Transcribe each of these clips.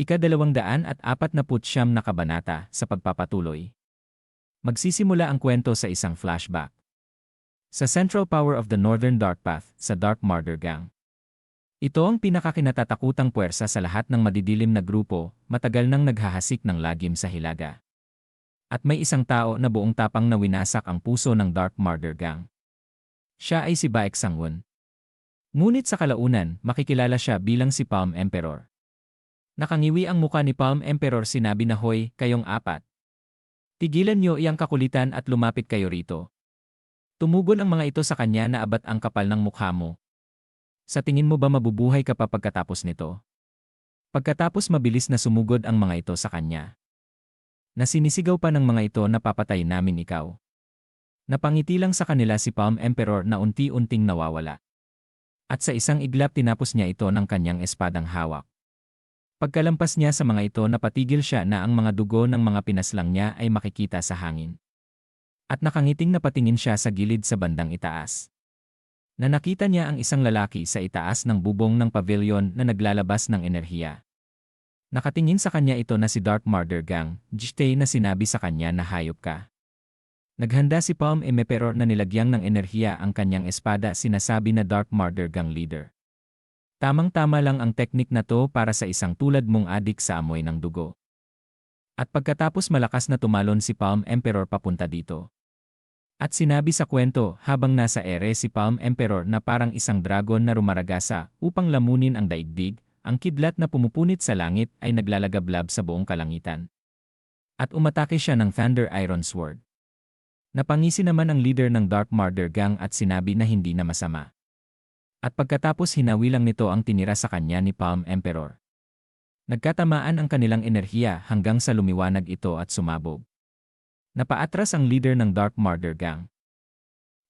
Ikadalawang daan at apat na putsyam na kabanata sa pagpapatuloy. Magsisimula ang kwento sa isang flashback. Sa Central Power of the Northern Dark Path sa Dark Martyr Gang. Ito ang pinakakinatatakutang puwersa sa lahat ng madidilim na grupo, matagal nang naghahasik ng lagim sa hilaga. At may isang tao na buong tapang na winasak ang puso ng Dark Martyr Gang. Siya ay si Baek Sangwon. Ngunit sa kalaunan, makikilala siya bilang si Palm Emperor. Nakangiwi ang muka ni Palm Emperor sinabi na hoy, kayong apat. Tigilan niyo iyang kakulitan at lumapit kayo rito. Tumugon ang mga ito sa kanya na abat ang kapal ng mukha mo. Sa tingin mo ba mabubuhay ka pa pagkatapos nito? Pagkatapos mabilis na sumugod ang mga ito sa kanya. Nasinisigaw pa ng mga ito na papatay namin ikaw. Napangiti lang sa kanila si Palm Emperor na unti-unting nawawala. At sa isang iglap tinapos niya ito ng kanyang espadang hawak. Pagkalampas niya sa mga ito napatigil siya na ang mga dugo ng mga pinaslang niya ay makikita sa hangin. At nakangiting napatingin siya sa gilid sa bandang itaas. Na nakita niya ang isang lalaki sa itaas ng bubong ng pavilion na naglalabas ng enerhiya. Nakatingin sa kanya ito na si Dark Martyr Gang, Jitay na sinabi sa kanya na hayop ka. Naghanda si Palm Emeperor na nilagyang ng enerhiya ang kanyang espada sinasabi na Dark Martyr Gang leader. Tamang-tama lang ang teknik na to para sa isang tulad mong adik sa amoy ng dugo. At pagkatapos malakas na tumalon si Palm Emperor papunta dito. At sinabi sa kwento habang nasa ere si Palm Emperor na parang isang dragon na rumaragasa upang lamunin ang daigdig, ang kidlat na pumupunit sa langit ay naglalagablab sa buong kalangitan. At umatake siya ng Thunder Iron Sword. Napangisi naman ang leader ng Dark Martyr Gang at sinabi na hindi na masama. At pagkatapos hinawi lang nito ang tinira sa kanya ni Palm Emperor. Nagkatamaan ang kanilang enerhiya hanggang sa lumiwanag ito at sumabog. Napaatras ang leader ng Dark Martyr Gang.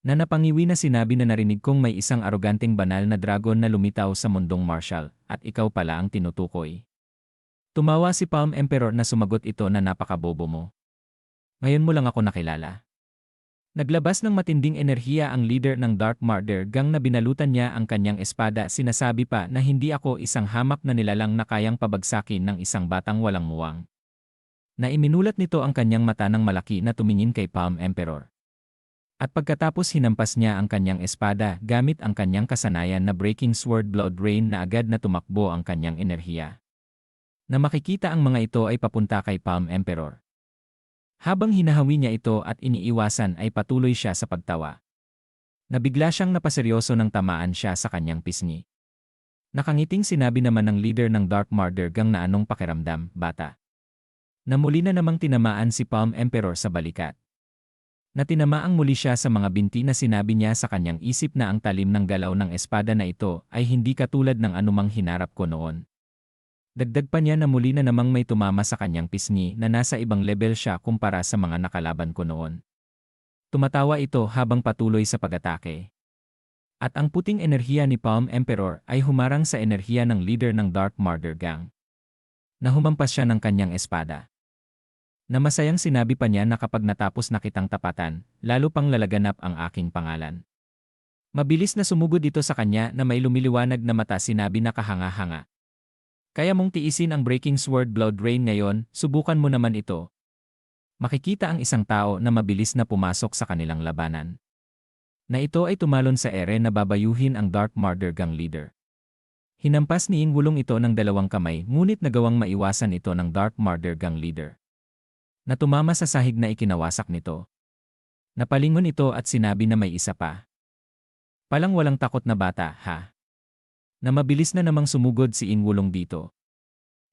Na napangiwi na sinabi na narinig kong may isang aroganteng banal na dragon na lumitaw sa mundong martial, at ikaw pala ang tinutukoy. Tumawa si Palm Emperor na sumagot ito na napakabobo mo. Ngayon mo lang ako nakilala. Naglabas ng matinding enerhiya ang leader ng Dark Martyr gang na binalutan niya ang kanyang espada sinasabi pa na hindi ako isang hamak na nilalang na kayang pabagsakin ng isang batang walang muwang. Na iminulat nito ang kanyang mata ng malaki na tumingin kay Palm Emperor. At pagkatapos hinampas niya ang kanyang espada gamit ang kanyang kasanayan na Breaking Sword Blood Rain na agad na tumakbo ang kanyang enerhiya. Na makikita ang mga ito ay papunta kay Palm Emperor. Habang hinahawi niya ito at iniiwasan ay patuloy siya sa pagtawa. Nabigla siyang napaseryoso ng tamaan siya sa kanyang pisngi. Nakangiting sinabi naman ng leader ng Dark Martyr gang na anong pakiramdam, bata. Na muli na namang tinamaan si Palm Emperor sa balikat. Na tinamaang muli siya sa mga binti na sinabi niya sa kanyang isip na ang talim ng galaw ng espada na ito ay hindi katulad ng anumang hinarap ko noon. Dagdag pa niya na muli na namang may tumama sa kanyang pisngi na nasa ibang level siya kumpara sa mga nakalaban ko noon. Tumatawa ito habang patuloy sa pag-atake. At ang puting enerhiya ni Palm Emperor ay humarang sa enerhiya ng leader ng Dark Martyr Gang. Nahumampas siya ng kanyang espada. Na masayang sinabi pa niya na kapag natapos na kitang tapatan, lalo pang lalaganap ang aking pangalan. Mabilis na sumugod ito sa kanya na may lumiliwanag na mata sinabi na kahanga-hanga. Kaya mong tiisin ang Breaking Sword Blood Rain ngayon, subukan mo naman ito. Makikita ang isang tao na mabilis na pumasok sa kanilang labanan. Na ito ay tumalon sa ere na babayuhin ang Dark Martyr Gang leader. Hinampas ni Ing Wulong ito ng dalawang kamay ngunit nagawang maiwasan ito ng Dark Martyr Gang leader. Natumama sa sahig na ikinawasak nito. Napalingon ito at sinabi na may isa pa. Palang walang takot na bata, ha? Na mabilis na namang sumugod si Ingwulong dito.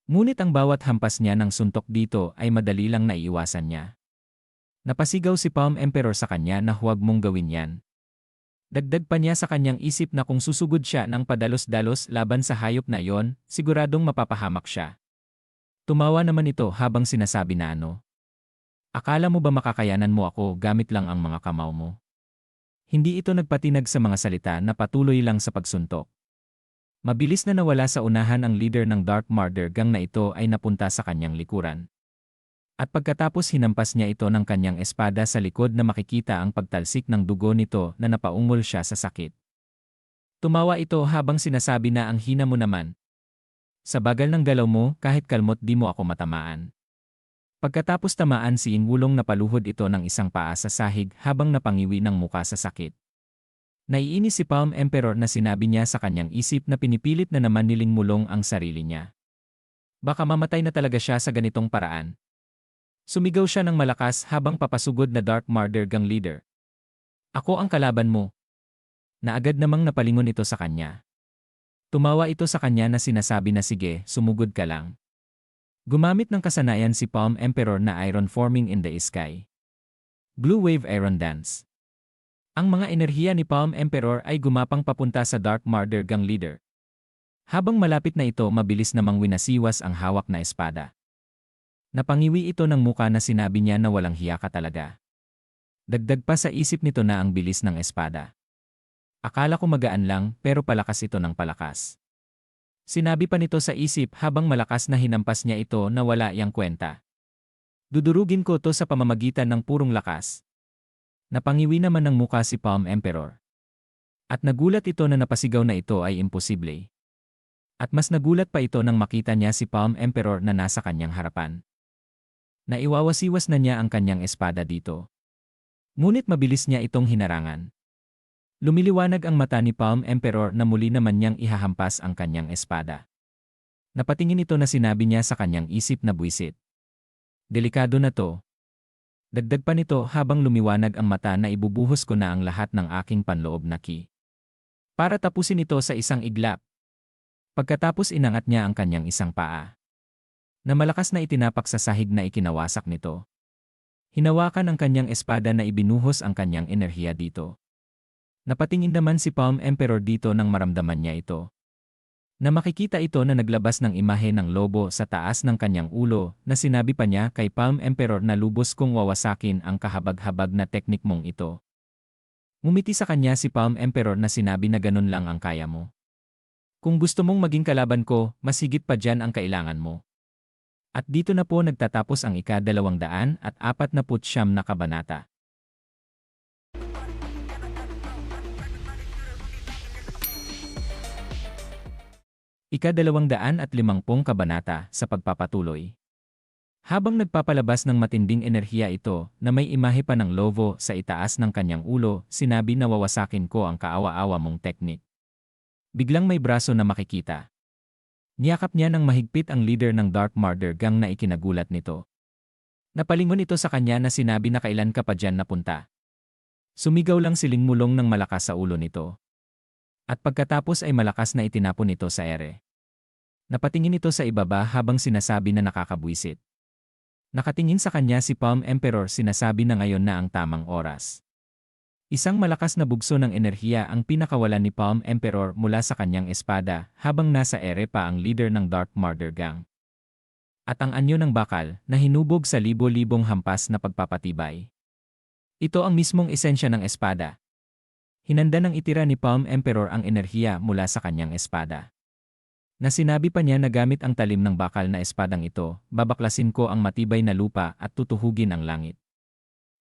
Ngunit ang bawat hampas niya ng suntok dito ay madali lang naiiwasan niya. Napasigaw si Palm Emperor sa kanya na huwag mong gawin yan. Dagdag pa niya sa kanyang isip na kung susugod siya ng padalos-dalos laban sa hayop na iyon, siguradong mapapahamak siya. Tumawa naman ito habang sinasabi na ano. Akala mo ba makakayanan mo ako gamit lang ang mga kamao mo? Hindi ito nagpatinag sa mga salita na patuloy lang sa pagsuntok. Mabilis na nawala sa unahan ang leader ng Dark Martyr gang na ito ay napunta sa kanyang likuran. At pagkatapos hinampas niya ito ng kanyang espada sa likod na makikita ang pagtalsik ng dugo nito na napaungol siya sa sakit. Tumawa ito habang sinasabi na ang hina mo naman. Sa bagal ng galaw mo, kahit kalmot di mo ako matamaan. Pagkatapos tamaan si Inwulong napaluhod ito ng isang paa sa sahig habang napangiwi ng muka sa sakit. Naiinis si Palm Emperor na sinabi niya sa kanyang isip na pinipilit na naman niling mulong ang sarili niya. Baka mamatay na talaga siya sa ganitong paraan. Sumigaw siya ng malakas habang papasugod na Dark Marder gang leader. Ako ang kalaban mo. Na agad namang napalingon ito sa kanya. Tumawa ito sa kanya na sinasabi na sige, sumugod ka lang. Gumamit ng kasanayan si Palm Emperor na iron forming in the sky. Blue Wave Iron Dance. Ang mga enerhiya ni Palm Emperor ay gumapang papunta sa Dark Marder gang leader. Habang malapit na ito mabilis namang winasiwas ang hawak na espada. Napangiwi ito ng muka na sinabi niya na walang hiya ka talaga. Dagdag pa sa isip nito na ang bilis ng espada. Akala ko magaan lang pero palakas ito ng palakas. Sinabi pa nito sa isip habang malakas na hinampas niya ito na wala iyang kwenta. Dudurugin ko to sa pamamagitan ng purong lakas. Napangiwi naman ng muka si Palm Emperor. At nagulat ito na napasigaw na ito ay imposible. At mas nagulat pa ito nang makita niya si Palm Emperor na nasa kanyang harapan. Naiwawasiwas na niya ang kanyang espada dito. Ngunit mabilis niya itong hinarangan. Lumiliwanag ang mata ni Palm Emperor na muli naman niyang ihahampas ang kanyang espada. Napatingin ito na sinabi niya sa kanyang isip na buwisit. Delikado na to. Dagdag pa nito habang lumiwanag ang mata na ibubuhos ko na ang lahat ng aking panloob na ki. Para tapusin ito sa isang iglap. Pagkatapos inangat niya ang kanyang isang paa. Na malakas na itinapak sa sahig na ikinawasak nito. Hinawakan ang kanyang espada na ibinuhos ang kanyang enerhiya dito. Napatingin naman si Palm Emperor dito nang maramdaman niya ito. Na makikita ito na naglabas ng imahe ng lobo sa taas ng kanyang ulo na sinabi pa niya kay Palm Emperor na lubos kong wawasakin ang kahabag-habag na teknik mong ito. Ngumiti sa kanya si Palm Emperor na sinabi na ganun lang ang kaya mo. Kung gusto mong maging kalaban ko, mas higit pa dyan ang kailangan mo. At dito na po nagtatapos ang ika-dalawang daan at apat na putsyam na kabanata. Ika-dalawang daan at limangpong kabanata sa pagpapatuloy. Habang nagpapalabas ng matinding enerhiya ito na may imahe pa ng lovo sa itaas ng kanyang ulo, sinabi na wawasakin ko ang kaawa-awa mong teknik. Biglang may braso na makikita. Niyakap niya ng mahigpit ang leader ng Dark Marder gang na ikinagulat nito. Napalingon ito sa kanya na sinabi na kailan ka pa dyan napunta. Sumigaw lang siling mulong ng malakas sa ulo nito. At pagkatapos ay malakas na itinapon ito sa ere. Napatingin ito sa ibaba habang sinasabi na nakakabwisit. Nakatingin sa kanya si Palm Emperor sinasabi na ngayon na ang tamang oras. Isang malakas na bugso ng enerhiya ang pinakawalan ni Palm Emperor mula sa kanyang espada habang nasa ere pa ang leader ng Dark Marder Gang. At ang anyo ng bakal na hinubog sa libo-libong hampas na pagpapatibay. Ito ang mismong esensya ng espada, Hinanda ng itira ni Palm Emperor ang enerhiya mula sa kanyang espada. Na sinabi pa niya na gamit ang talim ng bakal na espadang ito, babaklasin ko ang matibay na lupa at tutuhugin ang langit.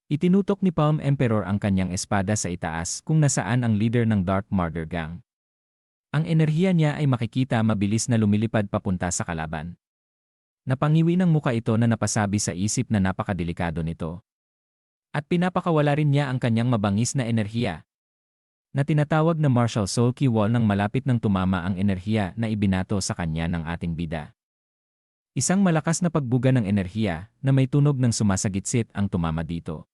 Itinutok ni Palm Emperor ang kanyang espada sa itaas kung nasaan ang leader ng Dark Marder Gang. Ang enerhiya niya ay makikita mabilis na lumilipad papunta sa kalaban. Napangiwi ng muka ito na napasabi sa isip na napakadelikado nito. At pinapakawala rin niya ang kanyang mabangis na enerhiya, na tinatawag na Marshall Soul Key Wall nang malapit ng tumama ang enerhiya na ibinato sa kanya ng ating bida. Isang malakas na pagbuga ng enerhiya na may tunog ng sumasagitsit ang tumama dito.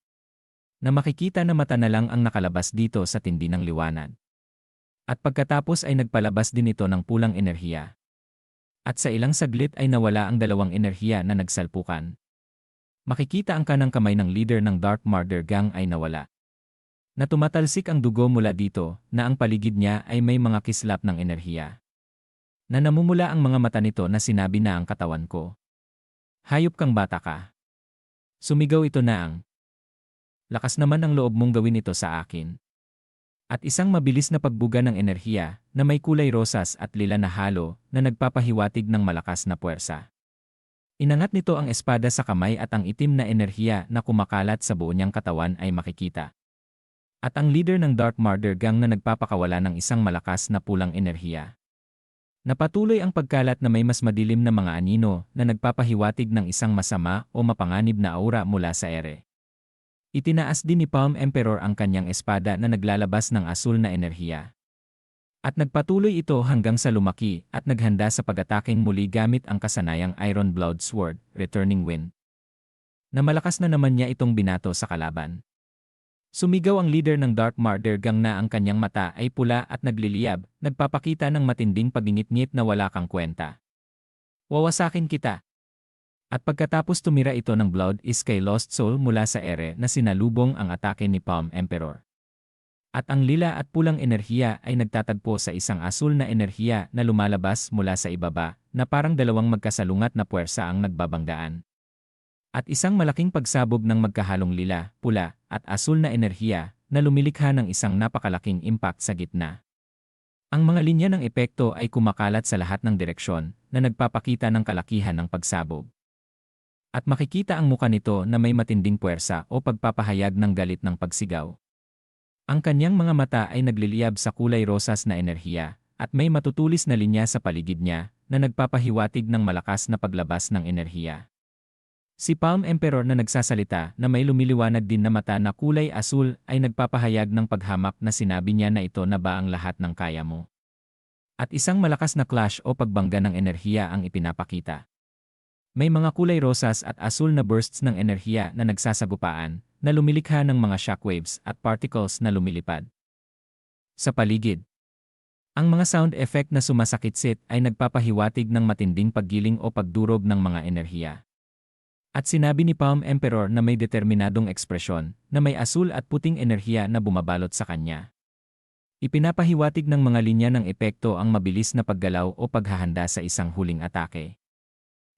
Na makikita na mata na lang ang nakalabas dito sa tindi ng liwanag. At pagkatapos ay nagpalabas din ito ng pulang enerhiya. At sa ilang saglit ay nawala ang dalawang enerhiya na nagsalpukan. Makikita ang kanang kamay ng leader ng Dark Marder Gang ay nawala na tumatalsik ang dugo mula dito na ang paligid niya ay may mga kislap ng enerhiya. Na namumula ang mga mata nito na sinabi na ang katawan ko. Hayop kang bata ka. Sumigaw ito na ang, lakas naman ang loob mong gawin ito sa akin. At isang mabilis na pagbuga ng enerhiya na may kulay rosas at lila na halo na nagpapahiwatig ng malakas na puwersa. Inangat nito ang espada sa kamay at ang itim na enerhiya na kumakalat sa buo niyang katawan ay makikita. At ang leader ng Dark Marder Gang na nagpapakawala ng isang malakas na pulang enerhiya. Napatuloy ang pagkalat na may mas madilim na mga anino na nagpapahiwatig ng isang masama o mapanganib na aura mula sa ere. Itinaas din ni Palm Emperor ang kanyang espada na naglalabas ng asul na enerhiya. At nagpatuloy ito hanggang sa lumaki at naghanda sa pag-ataking muli gamit ang kasanayang Iron Blood Sword, Returning Wind. Na malakas na naman niya itong binato sa kalaban. Sumigaw ang leader ng Dark Martyr gang na ang kanyang mata ay pula at nagliliyab, nagpapakita ng matinding pagingit-ngit na wala kang kwenta. Wawasakin kita. At pagkatapos tumira ito ng Blood is kay Lost Soul mula sa ere na sinalubong ang atake ni Palm Emperor. At ang lila at pulang enerhiya ay nagtatagpo sa isang asul na enerhiya na lumalabas mula sa ibaba, na parang dalawang magkasalungat na puwersa ang nagbabanggaan. At isang malaking pagsabog ng magkahalong lila, pula, at asul na enerhiya na lumilikha ng isang napakalaking impact sa gitna. Ang mga linya ng epekto ay kumakalat sa lahat ng direksyon na nagpapakita ng kalakihan ng pagsabog. At makikita ang muka nito na may matinding puwersa o pagpapahayag ng galit ng pagsigaw. Ang kanyang mga mata ay nagliliyab sa kulay rosas na enerhiya at may matutulis na linya sa paligid niya na nagpapahiwatig ng malakas na paglabas ng enerhiya. Si Palm Emperor na nagsasalita na may lumiliwanag din na mata na kulay asul ay nagpapahayag ng paghamak na sinabi niya na ito na ba ang lahat ng kaya mo. At isang malakas na clash o pagbangga ng enerhiya ang ipinapakita. May mga kulay rosas at asul na bursts ng enerhiya na nagsasagupaan, na lumilikha ng mga shockwaves at particles na lumilipad. Sa paligid, ang mga sound effect na sumasakit-sit ay nagpapahiwatig ng matinding paggiling o pagdurog ng mga enerhiya. At sinabi ni Palm Emperor na may determinadong ekspresyon, na may asul at puting enerhiya na bumabalot sa kanya. Ipinapahiwatig ng mga linya ng epekto ang mabilis na paggalaw o paghahanda sa isang huling atake.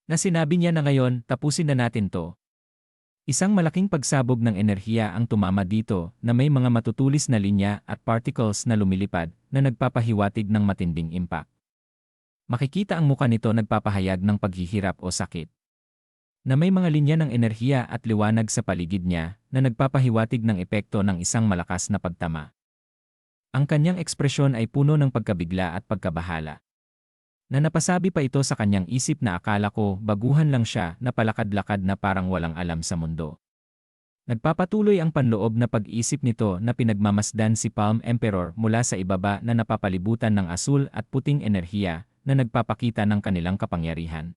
Na sinabi niya na ngayon, tapusin na natin to. Isang malaking pagsabog ng enerhiya ang tumama dito na may mga matutulis na linya at particles na lumilipad na nagpapahiwatig ng matinding impact. Makikita ang muka nito nagpapahayag ng paghihirap o sakit na may mga linya ng enerhiya at liwanag sa paligid niya na nagpapahiwatig ng epekto ng isang malakas na pagtama. Ang kanyang ekspresyon ay puno ng pagkabigla at pagkabahala. Na napasabi pa ito sa kanyang isip na akala ko baguhan lang siya na palakad-lakad na parang walang alam sa mundo. Nagpapatuloy ang panloob na pag-isip nito na pinagmamasdan si Palm Emperor mula sa ibaba na napapalibutan ng asul at puting enerhiya na nagpapakita ng kanilang kapangyarihan.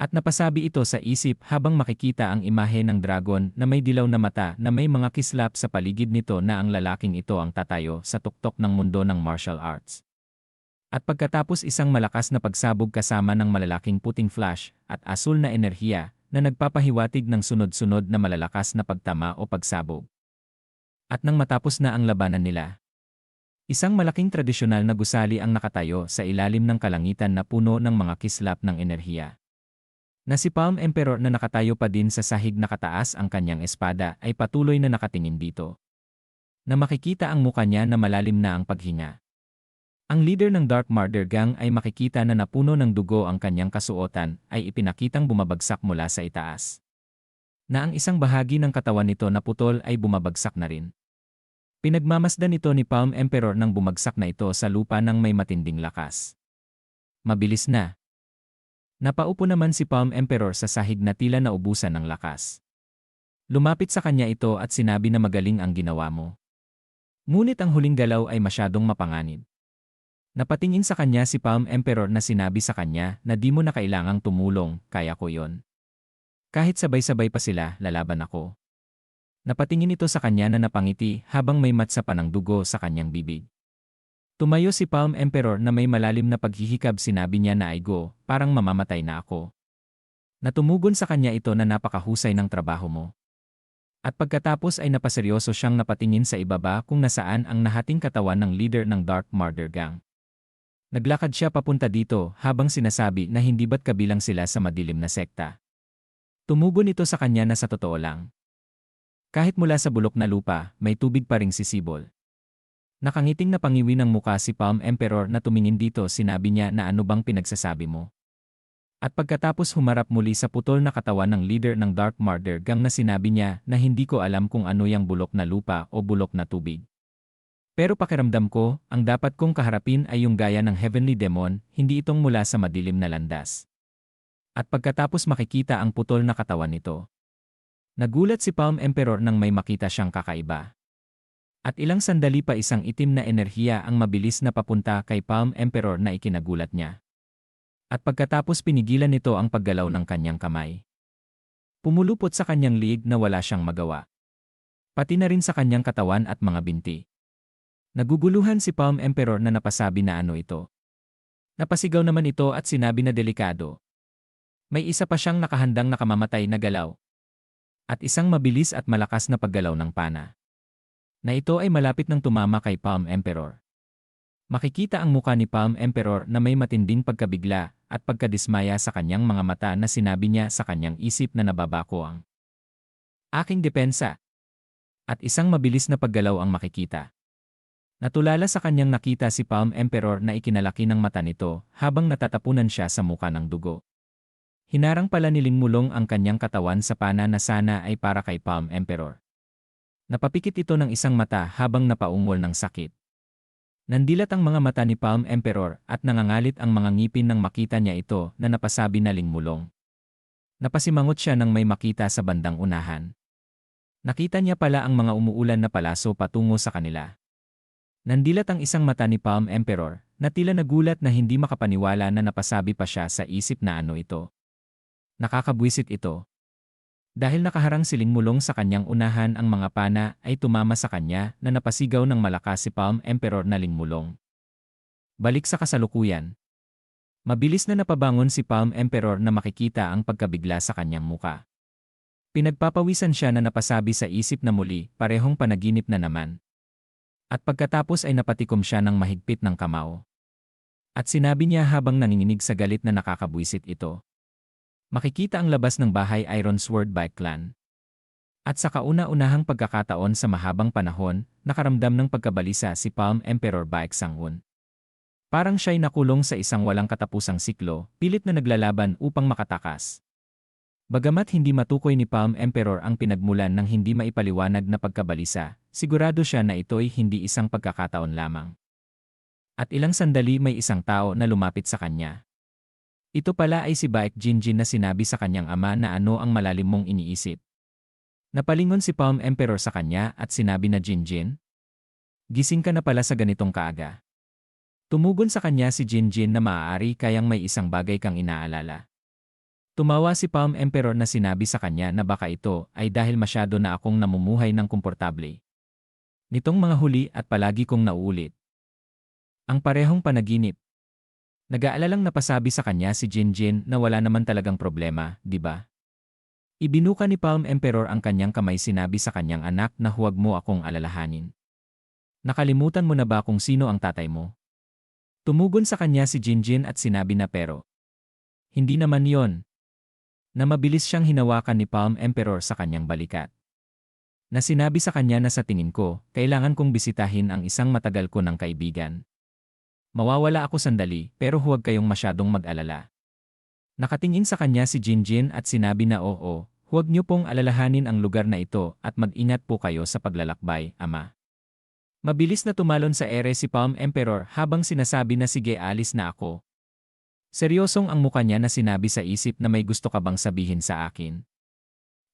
At napasabi ito sa isip habang makikita ang imahe ng dragon na may dilaw na mata na may mga kislap sa paligid nito na ang lalaking ito ang tatayo sa tuktok ng mundo ng martial arts. At pagkatapos isang malakas na pagsabog kasama ng malalaking puting flash at asul na enerhiya na nagpapahiwatig ng sunod-sunod na malalakas na pagtama o pagsabog. At nang matapos na ang labanan nila, isang malaking tradisyonal na gusali ang nakatayo sa ilalim ng kalangitan na puno ng mga kislap ng enerhiya na si Palm Emperor na nakatayo pa din sa sahig na kataas ang kanyang espada ay patuloy na nakatingin dito. Na makikita ang muka niya na malalim na ang paghinga. Ang leader ng Dark Martyr Gang ay makikita na napuno ng dugo ang kanyang kasuotan ay ipinakitang bumabagsak mula sa itaas. Na ang isang bahagi ng katawan nito na putol ay bumabagsak na rin. Pinagmamasdan ito ni Palm Emperor nang bumagsak na ito sa lupa ng may matinding lakas. Mabilis na, Napaupo naman si Palm Emperor sa sahig na tila naubusan ng lakas. Lumapit sa kanya ito at sinabi na magaling ang ginawa mo. Ngunit ang huling galaw ay masyadong mapanganib. Napatingin sa kanya si Palm Emperor na sinabi sa kanya na di mo na kailangang tumulong, kaya ko yon. Kahit sabay-sabay pa sila, lalaban ako. Napatingin ito sa kanya na napangiti habang may matsa pa ng dugo sa kanyang bibig. Tumayo si Palm Emperor na may malalim na paghihikab sinabi niya na ay go, parang mamamatay na ako. Natumugon sa kanya ito na napakahusay ng trabaho mo. At pagkatapos ay napaseryoso siyang napatingin sa ibaba kung nasaan ang nahating katawan ng leader ng Dark Martyr Gang. Naglakad siya papunta dito habang sinasabi na hindi ba't kabilang sila sa madilim na sekta. Tumugon ito sa kanya na sa totoo lang. Kahit mula sa bulok na lupa, may tubig pa ring sisibol. Nakangiting na pangiwi ng muka si Palm Emperor na tumingin dito sinabi niya na ano bang pinagsasabi mo. At pagkatapos humarap muli sa putol na katawan ng leader ng Dark Martyr gang na sinabi niya na hindi ko alam kung ano yung bulok na lupa o bulok na tubig. Pero pakiramdam ko, ang dapat kong kaharapin ay yung gaya ng heavenly demon, hindi itong mula sa madilim na landas. At pagkatapos makikita ang putol na katawan nito. Nagulat si Palm Emperor nang may makita siyang kakaiba. At ilang sandali pa isang itim na enerhiya ang mabilis na papunta kay Palm Emperor na ikinagulat niya. At pagkatapos pinigilan nito ang paggalaw ng kanyang kamay. Pumulupot sa kanyang liig na wala siyang magawa. Pati na rin sa kanyang katawan at mga binti. Naguguluhan si Palm Emperor na napasabi na ano ito. Napasigaw naman ito at sinabi na delikado. May isa pa siyang nakahandang nakamamatay na galaw. At isang mabilis at malakas na paggalaw ng pana. Na ito ay malapit ng tumama kay Palm Emperor. Makikita ang muka ni Palm Emperor na may matinding pagkabigla at pagkadismaya sa kanyang mga mata na sinabi niya sa kanyang isip na nababako ang aking depensa. At isang mabilis na paggalaw ang makikita. Natulala sa kanyang nakita si Palm Emperor na ikinalaki ng mata nito habang natatapunan siya sa muka ng dugo. Hinarang pala nilingmulong ang kanyang katawan sa pana na sana ay para kay Palm Emperor. Napapikit ito ng isang mata habang napaungol ng sakit. Nandilat ang mga mata ni Palm Emperor at nangangalit ang mga ngipin nang makita niya ito na napasabi na lingmulong. Napasimangot siya nang may makita sa bandang unahan. Nakita niya pala ang mga umuulan na palaso patungo sa kanila. Nandilat ang isang mata ni Palm Emperor, na tila nagulat na hindi makapaniwala na napasabi pa siya sa isip na ano ito. Nakakabwisit ito. Dahil nakaharang siling mulong sa kanyang unahan ang mga pana ay tumama sa kanya na napasigaw ng malakas si Palm Emperor na lingmulong. Balik sa kasalukuyan. Mabilis na napabangon si Palm Emperor na makikita ang pagkabigla sa kanyang muka. Pinagpapawisan siya na napasabi sa isip na muli, parehong panaginip na naman. At pagkatapos ay napatikom siya ng mahigpit ng kamao. At sinabi niya habang nanginginig sa galit na nakakabwisit ito. Makikita ang labas ng bahay Iron Sword Bike Clan. At sa kauna-unahang pagkakataon sa mahabang panahon, nakaramdam ng pagkabalisa si Palm Emperor Bike Sangun. Parang siya'y nakulong sa isang walang katapusang siklo, pilit na naglalaban upang makatakas. Bagamat hindi matukoy ni Palm Emperor ang pinagmulan ng hindi maipaliwanag na pagkabalisa, sigurado siya na ito'y hindi isang pagkakataon lamang. At ilang sandali may isang tao na lumapit sa kanya. Ito pala ay si Baek Jinjin na sinabi sa kanyang ama na ano ang malalim mong iniisip. Napalingon si Palm Emperor sa kanya at sinabi na Jinjin, Gising ka na pala sa ganitong kaaga. Tumugon sa kanya si Jinjin na maaari kayang may isang bagay kang inaalala. Tumawa si Palm Emperor na sinabi sa kanya na baka ito ay dahil masyado na akong namumuhay ng komportable. Nitong mga huli at palagi kong nauulit. Ang parehong panaginip. Nag-aalalang napasabi sa kanya si Jinjin na wala naman talagang problema, di ba? Ibinuka ni Palm Emperor ang kanyang kamay sinabi sa kanyang anak na huwag mo akong alalahanin. Nakalimutan mo na ba kung sino ang tatay mo? Tumugon sa kanya si Jinjin at sinabi na pero. Hindi naman yon, na mabilis siyang hinawakan ni Palm Emperor sa kanyang balikat. Na sinabi sa kanya na sa tingin ko, kailangan kong bisitahin ang isang matagal ko ng kaibigan. Mawawala ako sandali, pero huwag kayong masyadong mag-alala. Nakatingin sa kanya si Jinjin at sinabi na oo, huwag niyo pong alalahanin ang lugar na ito at mag-ingat po kayo sa paglalakbay, ama. Mabilis na tumalon sa ere si Palm Emperor habang sinasabi na sige alis na ako, Seryosong ang muka niya na sinabi sa isip na may gusto ka bang sabihin sa akin.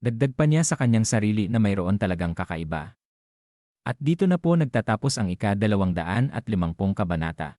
Dagdag pa niya sa kanyang sarili na mayroon talagang kakaiba. At dito na po nagtatapos ang ika-250 kabanata.